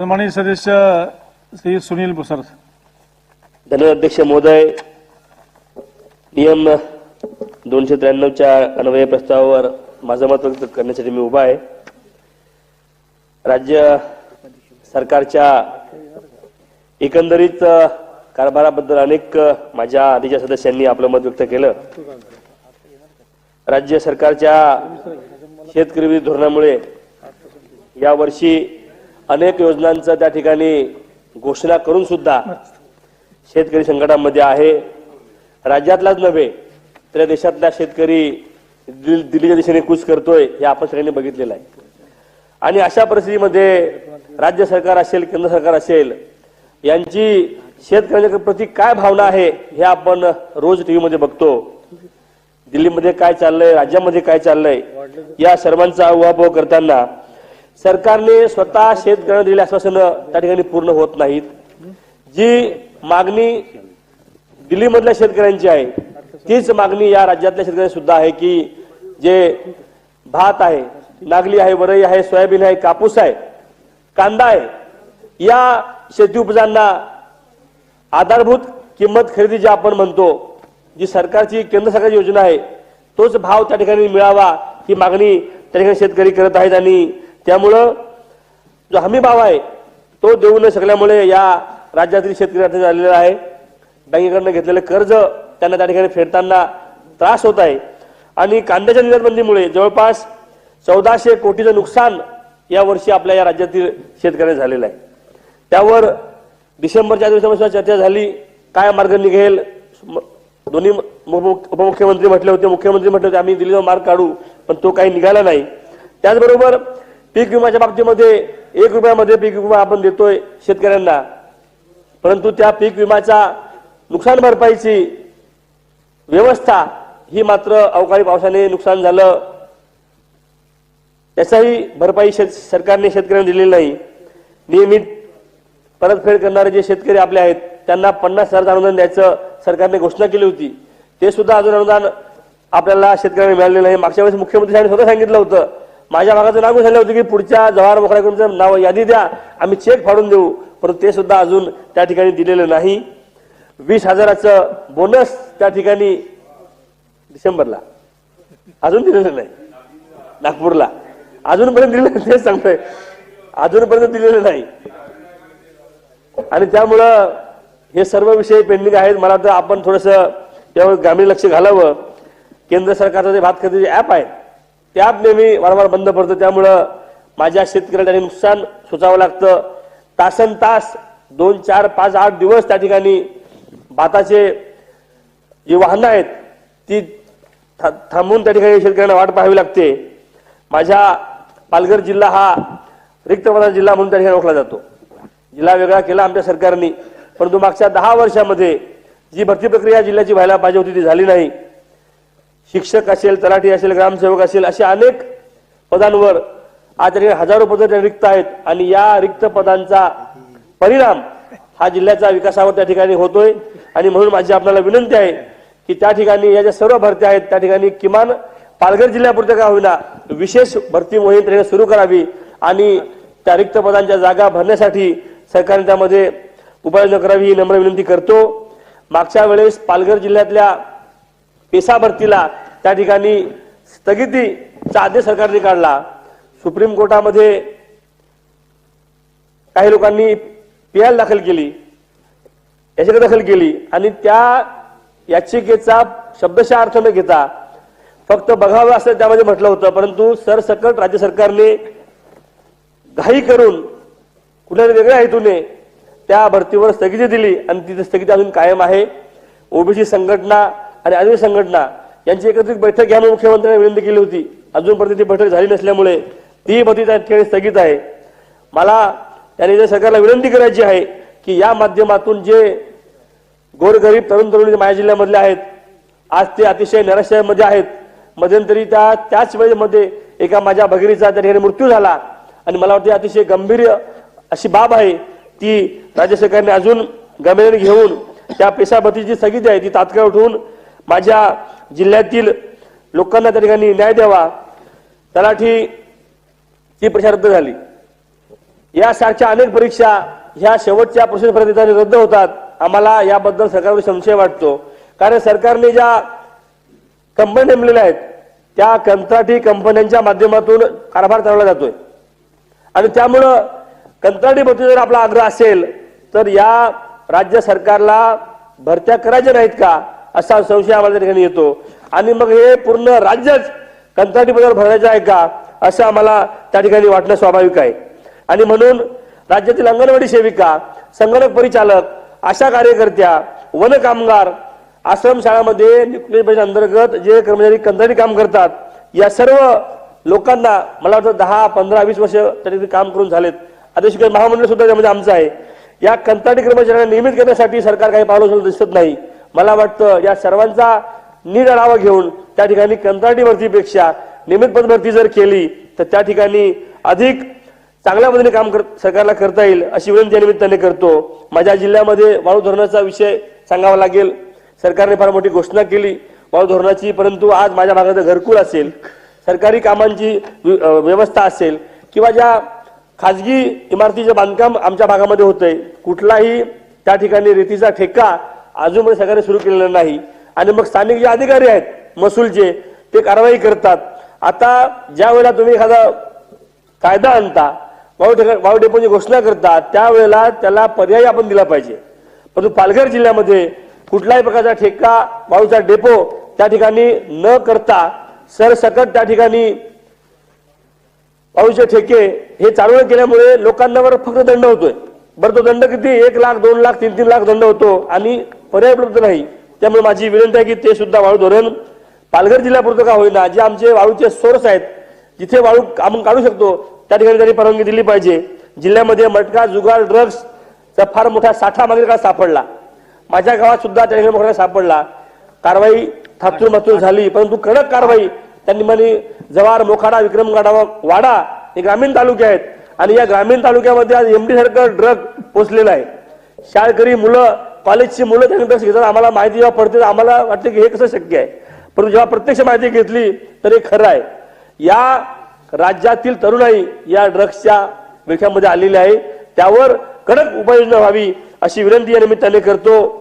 सन्माननीय सदस्य श्री सुनील बुसर धन्यवाद अध्यक्ष महोदय. नियम दोनशे त्र्याण्णवच्या अन्वय प्रस्तावावर माझं मत व्यक्त करण्यासाठी मी उभा आहे. राज्य सरकारच्या एकंदरीत कारभाराबद्दल अनेक माझ्या आधीच्या सदस्यांनी आपलं मत व्यक्त केलं. राज्य सरकारच्या शेतकरी विरोधी धोरणामुळे यावर्षी अनेक योजनांचा त्या ठिकाणी घोषणा करून सुद्धा शेतकरी संकटामध्ये आहे. राज्यातलाच नव्हे तर देशातला शेतकरी दिल- दिल्लीच्या दिशेने कूच करतोय हे आपण सगळ्यांनी बघितलेलं आहे. आणि अशा परिस्थितीमध्ये राज्य सरकार असेल केंद्र सरकार असेल यांची शेतकऱ्यांच्या प्रती काय भावना आहे हे आपण रोज टीव्ही मध्ये बघतो. दिल्लीमध्ये काय चाललंय राज्यामध्ये काय चाललंय या सर्वांचा उहापोह करताना सरकारने स्वतः शेतकऱ्यांना दिलेली आश्वासनं त्या ठिकाणी पूर्ण होत नाहीत. जी मागणी दिल्लीमधल्या शेतकऱ्यांची आहे तीच मागणी या राज्यातल्या शेतकऱ्यांची सुद्धा आहे की जे भात आहे नागली आहे वरई आहे सोयाबीन आहे कापूस आहे कांदा आहे या शेती उपजांना आधारभूत किंमत खरेदी जी आपण म्हणतो जी सरकारची केंद्र सरकारची योजना आहे तोच भाव त्या ठिकाणी मिळावा ही मागणी त्या ठिकाणी शेतकरी करत आहेत आणि त्यामुळं जो हमी भाव आहे तो देऊ न शकल्यामुळे या राज्यातील शेतकरी झालेला आहे. बँकेकडनं घेतलेलं कर्ज त्यांना त्या ठिकाणी फेडताना त्रास होत आहे. आणि कांद्याच्या निर्यातबंदीमुळे जवळपास चौदाशे कोटीचं नुकसान या वर्षी आपल्या या राज्यातील शेतकऱ्यांना झालेलं आहे. त्यावर डिसेंबरच्या अधिवेशनापासून चर्चा झाली काय मार्ग निघेल? म- दोन्ही उपमुख्यमंत्री म्हटले होते मुख्यमंत्री म्हटले होते आम्ही दिल्लीचा मार्ग काढू पण तो काही निघाला नाही. त्याचबरोबर पीक विम्याच्या बाबतीमध्ये एक रुपयामध्ये पीक विमा आपण देतोय शेतकऱ्यांना. परंतु त्या पीक विम्याच्या नुकसान भरपाईची व्यवस्था ही मात्र अवकाळी पावसाने नुकसान झालं. त्याचाही भरपाई शेत सरकारने शेतकऱ्यांना दिलेली नाही. नियमित परतफेड करणारे जे शेतकरी आपले आहेत त्यांना पन्नास हजार अनुदान द्यायचं सरकारने घोषणा केली होती. ते सुद्धा अजून अनुदान आपल्याला शेतकऱ्यांना मिळालेलं नाही. मागच्या वेळेस मुख्यमंत्री साहेबांनी स्वतः सांगितलं होतं माझ्या भागाचं लागू झालं होतं की पुढच्या जवाहर मोखळ्याकडून नाव यादी द्या. आम्ही चेक फाडून देऊ. परंतु ते सुद्धा अजून त्या ठिकाणी दिलेलं नाही. वीस हजाराचं बोनस त्या ठिकाणी डिसेंबरला. अजून दिलेलं नाही. नागपूरला. अजूनपर्यंत दिलेलं नाही, तेच सांगतोय. अजूनपर्यंत दिलेलं नाही. आणि त्यामुळं हे सर्व विषय पेंडिंग आहेत. मला तर आपण थोडस यावर ग्रामीण लक्ष घालावं. केंद्र सरकारचं जे भात खरेदी ऍप आहे टॅब नेहमी वारंवार बंद पडतं. त्यामुळं माझ्या शेतकऱ्यांना नुकसान सोचावं लागतं. तासन तास दोन चार पाच आठ दिवस त्या ठिकाणी भाताचे जी वाहनं आहेत ती था- थांबून त्या ठिकाणी शेतकऱ्यांना वाट पाहावी लागते. माझ्या पालघर जिल्हा हा रिक्त प्रधान जिल्हा म्हणून त्या ठिकाणी ओळखला जातो. जिल्हा वेगळा केला आमच्या सरकारने. परंतु मागच्या दहा वर्षामध्ये जी भरती प्रक्रिया जिल्ह्याची व्हायला पाहिजे होती ती झाली नाही. शिक्षक असेल तलाठी असेल ग्रामसेवक असेल अशा अनेक पदांवर आज हजारो पद रिक्त आहेत. आणि या रिक्त पदांचा परिणाम हा जिल्ह्याचा विकासावर त्या ठिकाणी होतोय. आणि म्हणून माझी आपल्याला विनंती आहे की त्या ठिकाणी या ज्या सर्व भरत्या आहेत त्या ठिकाणी किमान पालघर जिल्ह्यापुरतं का होईना विशेष भरती मोहीम त्या सुरू करावी. आणि त्या रिक्त पदांच्या जागा भरण्यासाठी सरकारने त्यामध्ये उपाययोजना करावी ही नम्र विनंती करतो. मागच्या वेळेस पालघर जिल्ह्यातल्या पेसा भरतीला त्या ठिकाणी स्थगितीचा आदेश सरकारने काढला. सुप्रीम कोर्टामध्ये काही लोकांनी पीएल दाखल केली. याचिका दाखल केली. आणि त्या याचिकेचा शब्दशः अर्थ न घेता फक्त बघावं असं त्यामध्ये म्हटलं होतं. परंतु सरसकट राज्य सरकारने घाई करून कुठल्या वेगळ्या हेतूने त्या भरतीवर स्थगिती दिली. आणि तिथे स्थगिती अजून कायम आहे. ओबीसी संघटना आणि आदिवासी संघटना यांची एकत्रित बैठक घ्या म्हणून मुख्यमंत्र्यांनी विनंती केली होती. अजूनपर्यंत ती बैठक झाली नसल्यामुळे ती बैठक त्या ठिकाणी स्थगित आहे. मला त्यांनी जर सरकारला विनंती करायची आहे की या माध्यमातून जे गोरगरीब तरुण तरुणी माझ्या जिल्ह्यामधले आहेत आज ते अतिशय निराशयामध्ये आहेत. मध्यंतरी त्या त्याच वेळेमध्ये एका माझ्या भगिनीचा त्या ठिकाणी मृत्यू झाला आणि मला वाटते अतिशय गंभीर अशी बाब आहे. ती राज्य सरकारने अजून गंभीर घेऊन त्या पेशाबतीची स्थगिती आहे. ती तात्काळ उठवून माझ्या जिल्ह्यातील लोकांना त्या ठिकाणी न्याय द्यावा तलाठी ती परीक्षा रद्द झाली. यासारख्या अनेक परीक्षा ह्या शेवटच्या प्रोसेसपर्यंत रद्द होतात. आम्हाला याबद्दल सरकारवर संशय वाटतो. कारण सरकारने ज्या कंपन्या नेमलेल्या आहेत त्या कंत्राटी कंपन्यांच्या माध्यमातून कारभार चालवला जातोय. आणि त्यामुळं कंत्राटी भरती जर आपला आग्रह असेल तर या राज्य सरकारला भरत्या करायच्या नाहीत का? असा संशय आम्हाला त्या ठिकाणी येतो. आणि मग हे पूर्ण राज्यच कंत्राटी पदावर भरायचं आहे का असं आम्हाला त्या ठिकाणी वाटणं स्वाभाविक आहे. आणि म्हणून राज्यातील अंगणवाडी सेविका संगणक परिचालक आशा कार्यकर्त्या वन कामगार आश्रम शाळामध्ये अंतर्गत जे कर्मचारी कंत्राटी काम करतात या सर्व लोकांना मला वाटतं दहा पंधरा वीस वर्ष त्या ठिकाणी काम करून झालेत. आता महामंडळ सुद्धा त्यामध्ये आमचं आहे. या कंत्राटी कर्मचाऱ्यांना नियमित करण्यासाठी सरकार काही पावलं दिसत नाही. मला वाटतं या सर्वांचा नीट आढावा घेऊन त्या ठिकाणी कंत्राटी भरतीपेक्षा नियमित पद भरती जर केली तर त्या ठिकाणी अधिक चांगल्या पद्धतीने काम कर सरकारला करता येईल अशी विनंती या निमित्ताने करतो. माझ्या जिल्ह्यामध्ये वाळू धोरणाचा विषय सांगावा लागेल. सरकारने फार मोठी घोषणा केली. वाळू धोरणाची परंतु आज माझ्या भागात घरकुल असेल सरकारी कामांची व्यवस्था असेल किंवा ज्या खाजगी इमारतीचं बांधकाम आमच्या भागामध्ये होतंय कुठलाही त्या ठिकाणी रेतीचा ठेका अजूनपर्यंत सरकारने सुरू केलेलं नाही. आणि मग स्थानिक जे अधिकारी आहेत महसूलचे ते कारवाई करतात. आता ज्या वेळेला तुम्ही एखादा कायदा आणता वाळू ठिकाण डेपोची घोषणा करता त्यावेळेला त्याला पर्याय आपण दिला पाहिजे. परंतु पालघर जिल्ह्यामध्ये कुठल्याही प्रकारचा ठेका वाळूचा डेपो त्या ठिकाणी न करता सरसकट त्या ठिकाणी वाळूचे ठेके हे चालू केल्यामुळे लोकांना फक्त दंड होतोय. बरं तो दंड किती? एक लाख दोन लाख तीन तीन लाख दंड होतो आणि पर्याय उपलब्ध नाही. त्यामुळे माझी विनंती आहे की ते सुद्धा वाळू धोरण पालघर जिल्ह्यापुरतं का होईना जे आमचे वाळूचे सोर्स आहेत जिथे वाळू आपण काढू शकतो त्या ठिकाणी त्यांनी परवानगी दिली पाहिजे. जिल्ह्यामध्ये मटका जुगार ड्रग्सचा फार मोठा साठा मागील काळात सापडला. माझ्या गावात सुद्धा त्या ठिकाणी मोठा सापडला. कारवाई थातूर मातूर झाली परंतु कडक कारवाई त्यांनी म्हणे जवार मोखाडा विक्रमगाडा वाडा हे ग्रामीण तालुके आहेत. आणि या ग्रामीण तालुक्यामध्ये आज एमडी सारखं ड्रग पोचलेलं आहे. शाळकरी मुलं कॉलेजची मुलं त्यांनी घेतात आम्हाला माहिती जेव्हा पडते आम्हाला वाटते की हे कसं शक्य आहे? परंतु जेव्हा प्रत्यक्ष माहिती घेतली तर हे खरं आहे. या राज्यातील तरुणाई या ड्रग्सच्या विळख्यामध्ये आलेली आहे. त्यावर कडक उपाययोजना व्हावी अशी विनंती या निमित्ताने करतो.